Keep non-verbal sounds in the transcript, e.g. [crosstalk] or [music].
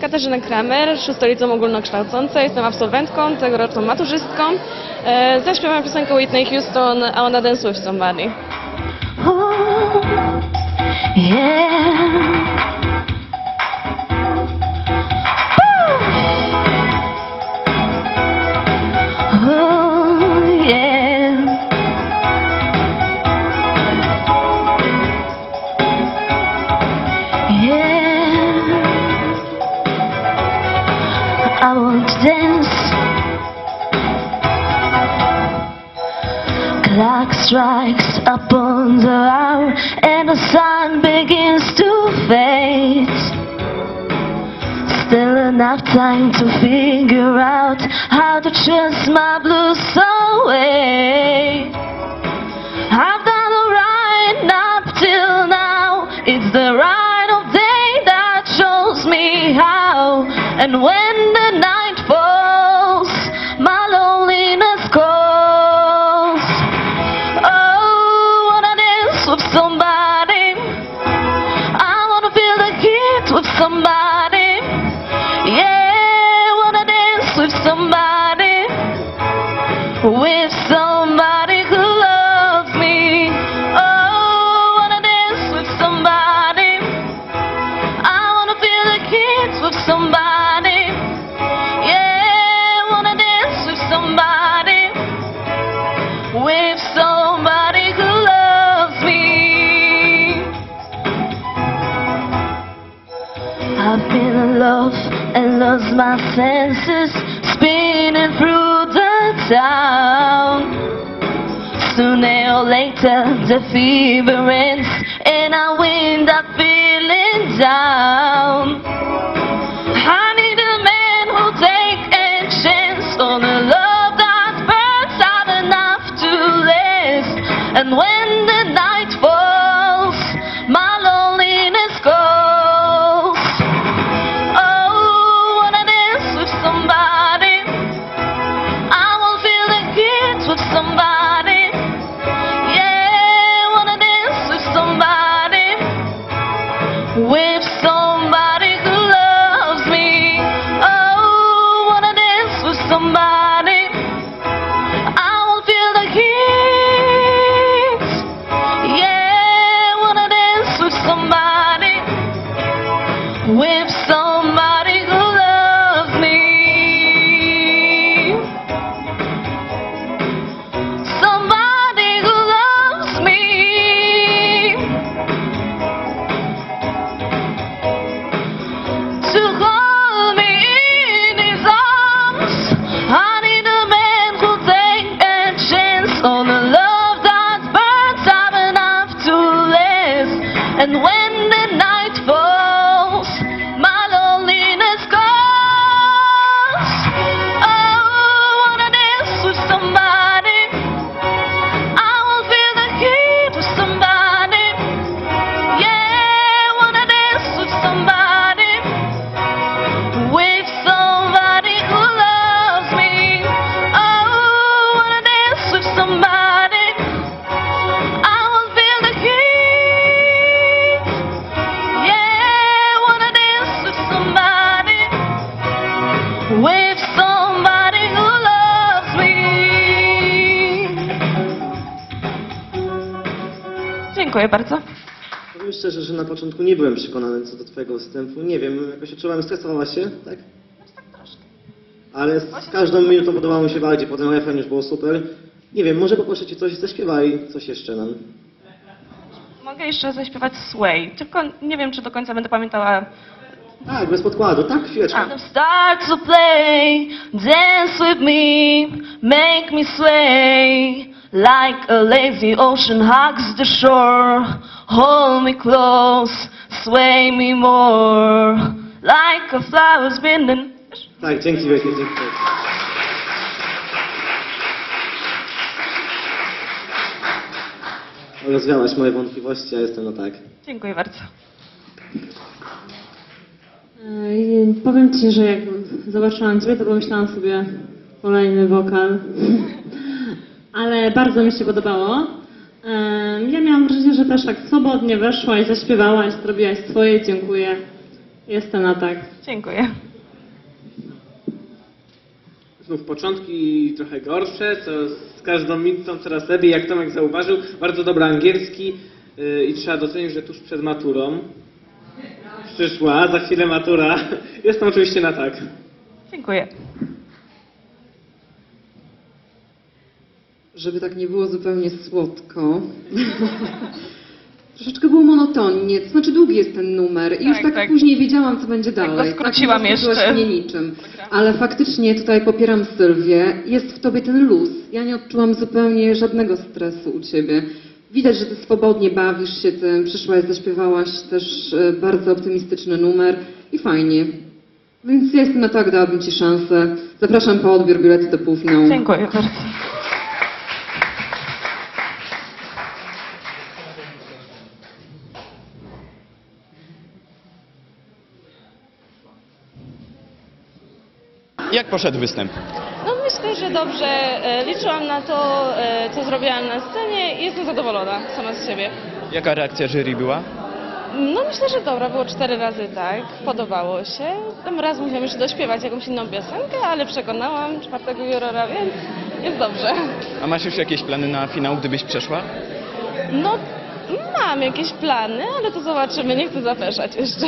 Katarzyna Kramer, szóstolicą ogólnokształcącą. Jestem absolwentką, tegoroczną maturzystką. E, zaśpiewam piosenkę Whitney Houston, I Wanna Dance With Somebody. Oh, yeah. Clock strikes upon the hour and the sun begins to fade. Still enough time to figure out how to chase my blues away. I've done alright up till now. It's the right of day that shows me how. And when somebody. Yeah, wanna dance with somebody. With somebody who loves me. Oh, wanna dance with somebody. I wanna feel the heat with somebody. Yeah, wanna dance with somebody with somebody lost my senses, spinning through the town. Sooner or later, the fever ends, and I wind up feeling down. With Dziękuję bardzo. Powiem szczerze, że na początku nie byłem przekonany co do twojego występu. Nie wiem, jakoś odczuwałem, stresowałaś się, tak? Ale z każdą minutą podobało mi się bardziej, potem refren już było super. Nie wiem, może poproszę cię coś zaśpiewaj, coś jeszcze nam. Mogę jeszcze zaśpiewać Sway, tylko nie wiem, czy do końca będę pamiętała. Tak, bez podkładu, tak, chwileczkę. Start to play, dance with me, make me sway. Like a lazy ocean hugs the shore, hold me close, sway me more. Like a flower's bending. Tak, dzięki wielkie, dzięki. Rozwiałaś moje wątpliwości, a jestem no tak. Dziękuję bardzo. Ej, Powiem Ci, że jak zobaczyłam Ciebie, to pomyślałam sobie kolejny wokal. Ale bardzo mi się podobało. Ja miałam wrażenie, że też tak swobodnie weszłaś, zaśpiewałaś, zrobiłaś swoje, dziękuję. Jestem na tak. Dziękuję. Znów początki trochę gorsze, co z każdą minutą coraz lepiej, jak Tomek zauważył. Bardzo dobry angielski yy, i trzeba docenić, że tuż przed maturą przyszła, za chwilę matura. [laughs] Jestem oczywiście na tak. Dziękuję. Żeby tak nie było zupełnie słodko. [laughs] Troszeczkę było monotonnie, to znaczy długi jest ten numer i już Tak, tak, tak. później wiedziałam, co będzie dalej. skróciłam tak, nie zaskoczyłaś jeszcze. mnie niczym. Ale faktycznie tutaj popieram Sylwię. Jest w tobie ten luz. Ja nie odczułam zupełnie żadnego stresu u ciebie. Widać, że ty swobodnie bawisz się tym. Przyszłaś, zaśpiewałaś też e, bardzo optymistyczny numer i fajnie. Więc ja jestem na tak, dałabym ci szansę. Zapraszam po odbiór bilety do półfinału. Dziękuję bardzo. Jak poszedł występ? No myślę, że dobrze. E, Liczyłam na to, e, co zrobiłam na scenie i jestem zadowolona sama z siebie. Jaka reakcja jury była? No myślę, że dobra, było cztery razy tak, podobało się. Tym razem musiałam jeszcze dośpiewać jakąś inną piosenkę, ale przekonałam czwartego jurora, więc jest dobrze. A masz już jakieś plany na finał, gdybyś przeszła? No mam jakieś plany, ale to zobaczymy, nie chcę zapeszać jeszcze.